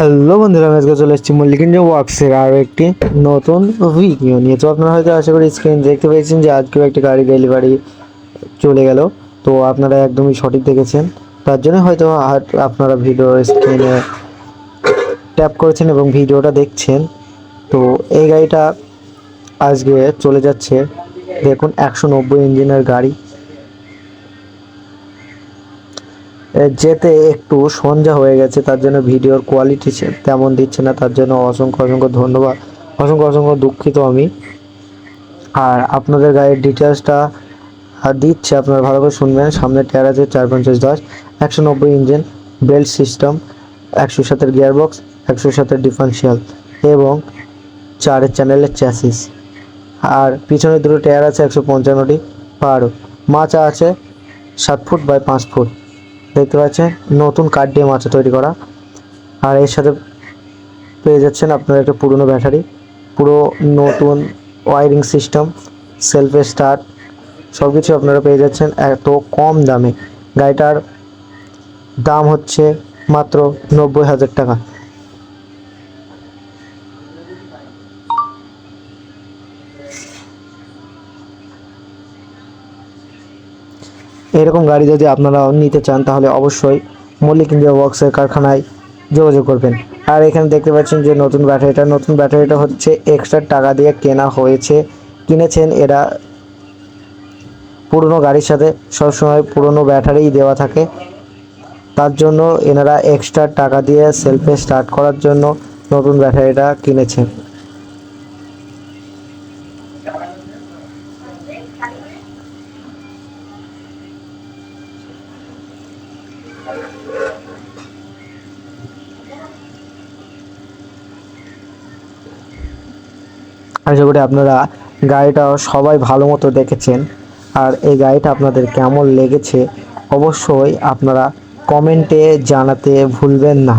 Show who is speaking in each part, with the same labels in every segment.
Speaker 1: Hello বন্ধুরা আজকে চলে এসেছি মল্লিকিঞ্জ ওয়ার্কসের আরও একটি নতুন ভিডিও নিয়ে। তো আপনারা হয়তো আশা করি স্ক্রিন দেখতে পেয়েছেন যে আজকেও একটি গাড়ি ডেলিভারি চলে গেল। তো আপনারা একদমই সঠিক দেখেছেন। তার জন্য হয়তো আপনারা ভিডিও স্ক্রিনে ট্যাপ করেছেন এবং ভিডিওটা দেখছেন। তো এই গাড়িটা আজকে চলে যাচ্ছে। দেখুন, একশো নব্বই ইঞ্জিনের গাড়ি। যেতে একটু সন্ধ্যা হয়ে গেছে, তার জন্য ভিডিওর কোয়ালিটি তেমন দিচ্ছে না, তার জন্য অসংখ্য অসংখ্য ধন্যবাদ, অসংখ্য অসংখ্য দুঃখিত আমি। আর আপনাদের গাড়ির ডিটেলসটা দিচ্ছে, আপনারা ভালো করে শুনবেন, সামনে টায়ার আছে চার পঞ্চাশ দশ, একশো নব্বই ইঞ্জিন বেল্ট সিস্টেম একশো সাতের গিয়ারবক্স একশো সাতের ডিফারেন্সিয়াল এবং চারের চ্যানেলের চ্যাসিস আর পিছনে দুটো টায়ার আছে, একশো পঞ্চান্নটি পার মাচা আছে সাত ফুট বাই পাঁচ ফুট দেখতে পাচ্ছেন, নতুন কাঠ দিয়ে মাচা তৈরি করা। আর এর সাথে পেয়ে যাচ্ছেন আপনার একটা পুরনো ব্যাটারি পুরো নতুন ওয়ারিং সিস্টেম সেলফ স্টার্ট সব কিছু আপনারা পেয়ে যাচ্ছেন এত কম দামে। গাড়িটার দাম হচ্ছে মাত্র নব্বই হাজার টাকা। এরকম গাড়ি যদি আপনারা নিতে চান, তাহলে অবশ্যই মল্লিক ইন্ডিয়া ওয়ার্কসের কারখানায় যোগাযোগ করবেন। আর এখানে দেখতে পাচ্ছেন যে নতুন ব্যাটারিটা নতুন ব্যাটারিটা হচ্ছে এক্সট্রা টাকা দিয়ে কেনা হয়েছে, কিনেছেন এরা। পুরনো গাড়ির সাথে সবসময় পুরনো ব্যাটারিই দেওয়া থাকে। তার জন্য এনারা এক্সট্রা টাকা দিয়ে সেলফে স্টার্ট করার জন্য নতুন ব্যাটারিটা কিনেছেন। আশা করি আপনারা গাড়িটা সবাই ভালো মতো দেখেছেন। আর এই গাড়িটা আপনাদের কেমন লেগেছে অবশ্যই আপনারা কমেন্টে জানাতে ভুলবেন না।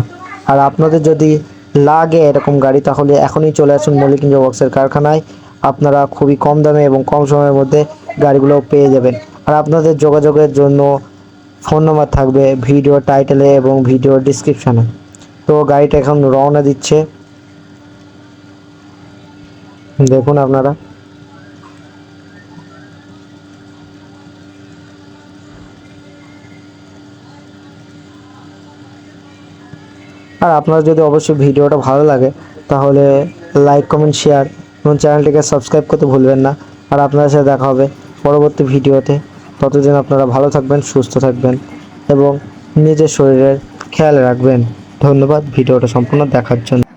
Speaker 1: আর আপনাদের যদি লাগে এরকম গাড়ি, তাহলে এখনই চলে আসুন মল্লিক ওয়ার্কসের কারখানায়। আপনারা খুবই কম দামে এবং কম সময়ের মধ্যে গাড়িগুলো পেয়ে যাবেন। আর আপনাদের যোগাযোগের জন্য ফোন নম্বর থাকবে ভিডিও টাইটেলে এবং ভিডিও ডিসক্রিপশানে। তো গাড়িটা এখন রওনা দিচ্ছে। দেখুন আপনারা। আর আপনার যদি অবশ্যই ভিডিওটা ভালো লাগে, তাহলে লাইক, কমেন্ট, শেয়ার এবং চ্যানেলটিকে সাবস্ক্রাইব করতে ভুলবেন না। আর আপনাদের সাথে দেখা হবে পরবর্তী ভিডিওতে। ততদিন আপনারা ভালো থাকবেন, সুস্থ থাকবেন এবং নিজের শরীরের খেয়াল রাখবেন। ধন্যবাদ, ভিডিওটা সম্পূর্ণ দেখার জন্য।